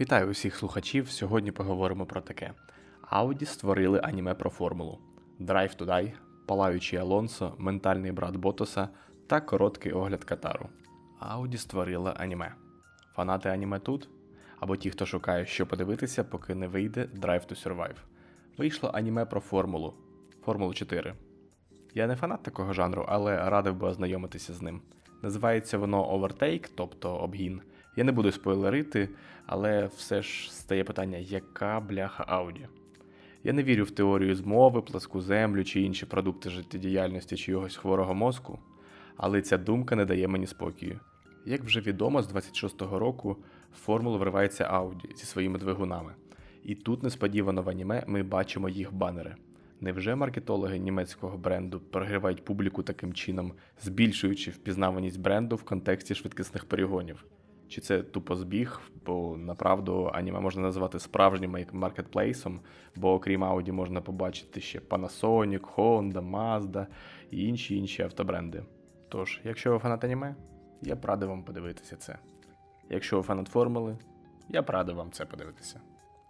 Вітаю усіх слухачів. Сьогодні поговоримо про таке. Audi створили аніме про формулу: Drive to Die, Палаючий Алонсо, ментальний брат Ботоса та короткий огляд Катару. Audi створила аніме. Фанати аніме тут? Або ті, хто шукає, що подивитися, поки не вийде Drive to Survive. Вийшло аніме про формулу Формулу 4. Я не фанат такого жанру, але радив би ознайомитися з ним. Називається воно Overtake, тобто обгін. Я не буду спойлерити, але все ж стає питання, яка бляха Ауді? Я не вірю в теорію змови, пласку землю чи інші продукти життєдіяльності чогось хворого мозку, але ця думка не дає мені спокою. Як вже відомо, з 26-го року в формулу вривається Ауді зі своїми двигунами. І тут несподівано в аніме ми бачимо їх банери. Невже маркетологи німецького бренду прогрівають публіку таким чином, збільшуючи впізнаваність бренду в контексті швидкісних перегонів? Чи це тупо збіг, бо направду аніме можна назвати справжнім маркетплейсом, бо окрім Audi можна побачити ще Panasonic, Honda, Mazda і інші інші автобренди. Тож, якщо ви фанат аніме, я б радив вам подивитися це. Якщо ви фанат формули, я б радив вам це подивитися.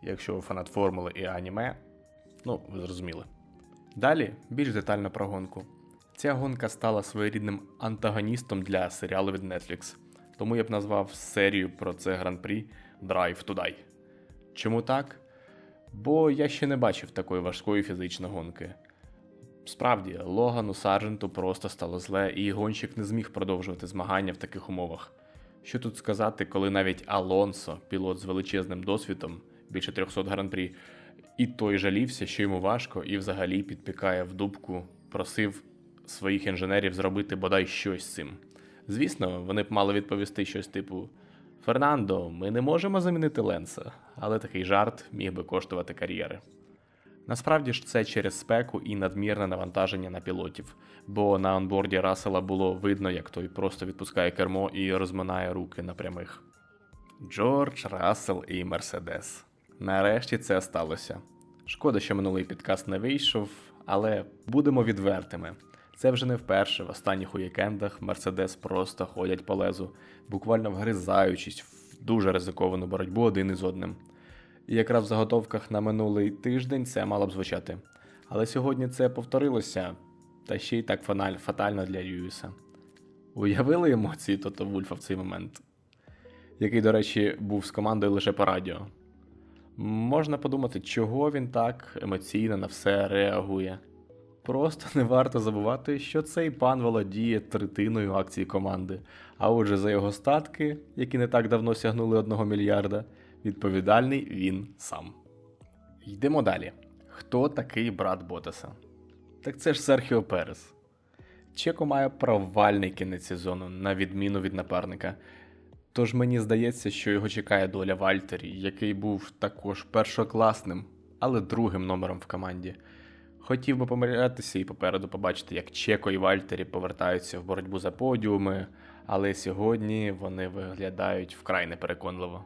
Якщо ви фанат формули і аніме, ну, ви зрозуміли. Далі більш детально про гонку. Ця гонка стала своєрідним антагоністом для серіалу від Netflix, тому я б назвав серію про це гран-прі Drive to Die. Чому так? Бо я ще не бачив такої важкої фізичної гонки. Справді, Логану Сарженту просто стало зле, і гонщик не зміг продовжувати змагання в таких умовах. Що тут сказати, коли навіть Алонсо, пілот з величезним досвідом, більше 300 гран-прі, і той жалівся, що йому важко, і взагалі підпікає в дубку, просив своїх інженерів зробити бодай щось з цим. Звісно, вони б мали відповісти щось типу: Фернандо, ми не можемо замінити Ленса, але такий жарт міг би коштувати кар'єри. Насправді ж це через спеку і надмірне навантаження на пілотів, бо на онборді Рассела було видно, як той просто відпускає кермо і розминає руки на прямих. Джордж, Рассел і Мерседес. Нарешті це сталося. Шкода, що минулий підкаст не вийшов, але будемо відвертими. Це вже не вперше в останніх уікендах Мерседес просто ходять по лезу, буквально вгризаючись в дуже ризиковану боротьбу один із одним. І якраз в заготовках на минулий тиждень це мало б звучати. Але сьогодні це повторилося, та ще й так фатально для Льюіса. Уявили емоції Тото Вульфа в цей момент, який, до речі, був з командою лише по радіо. Можна подумати, чого він так емоційно на все реагує. Просто не варто забувати, що цей пан володіє третиною акцій команди, а отже, за його статки, які не так давно сягнули одного мільярда, відповідальний він сам. Йдемо далі. Хто такий брат Ботаса? Так це ж Серхіо Перес. Чеко має провальний кінець сезону, на відміну від напарника. Тож мені здається, що його чекає доля Вальтері, який був також першокласним, але другим номером в команді. Хотів би помилятися і попереду побачити, як Чеко і Вальтері повертаються в боротьбу за подіуми, але сьогодні вони виглядають вкрай непереконливо.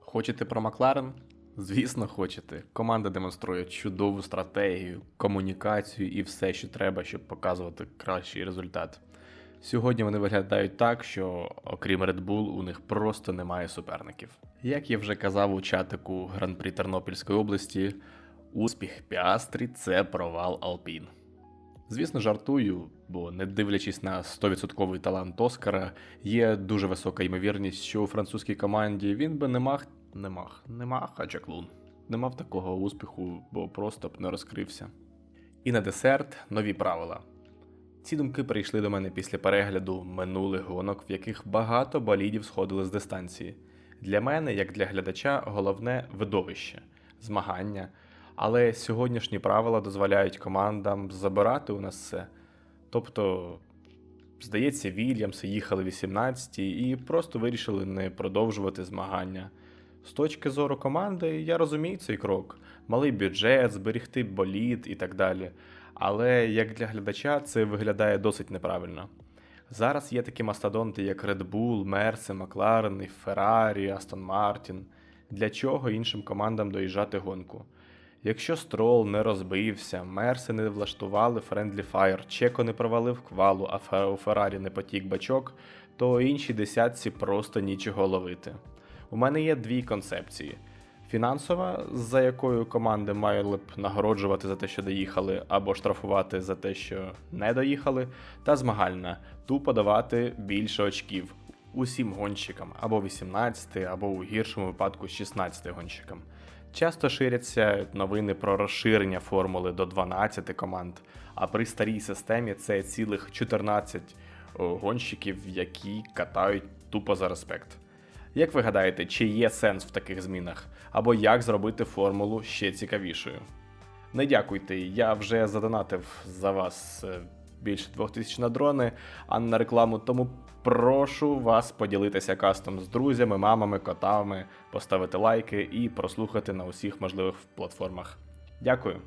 Хочете про Макларен? Звісно, хочете. Команда демонструє чудову стратегію, комунікацію і все, що треба, щоб показувати кращий результат. Сьогодні вони виглядають так, що окрім Red Bull, у них просто немає суперників. Як я вже казав у чатику Гран-прі Тернопільської області, успіх Піастрі це провал Алпін. Звісно, жартую, бо не дивлячись на 100% талант Оскара, є дуже висока ймовірність, що у французькій команді він би не мав, не мав, не мав, а чаклун. Не мав такого успіху, бо просто б не розкрився. І на десерт нові правила. Ці думки прийшли до мене після перегляду минулих гонок, в яких багато болідів сходили з дистанції. Для мене, як для глядача, головне видовище, змагання. Але сьогоднішні правила дозволяють командам забирати у нас все. Тобто, здається, Вільямси їхали 18 і просто вирішили не продовжувати змагання. З точки зору команди, я розумію цей крок: малий бюджет, зберігти болід і так далі. Але як для глядача це виглядає досить неправильно. Зараз є такі мастодонти, як Red Bull, Merce, McLaren, Ferrari, Aston Martin. Для чого іншим командам доїжджати гонку? Якщо Строл не розбився, Мерси не влаштували Friendly Fire, Чеко не провалив квалу, а у Феррарі не потік бачок, то іншій десятці просто нічого ловити. У мене є дві концепції: фінансова, за якою команди мали б нагороджувати за те, що доїхали, або штрафувати за те, що не доїхали, та змагальна тупо давати більше очків усім гонщикам, або 18, або у гіршому випадку 16 гонщикам. Часто ширяться новини про розширення формули до 12 команд, а при старій системі це цілих 14 гонщиків, які катають тупо за респект. Як ви гадаєте, чи є сенс в таких змінах? Або як зробити формулу ще цікавішою? Не дякуйте, я вже задонатив за вас е, більше 2000 на дрони, а не на рекламу, тому прошу вас поділитися кастом з друзями, мамами, котами, поставити лайки і прослухати на усіх можливих платформах. Дякую.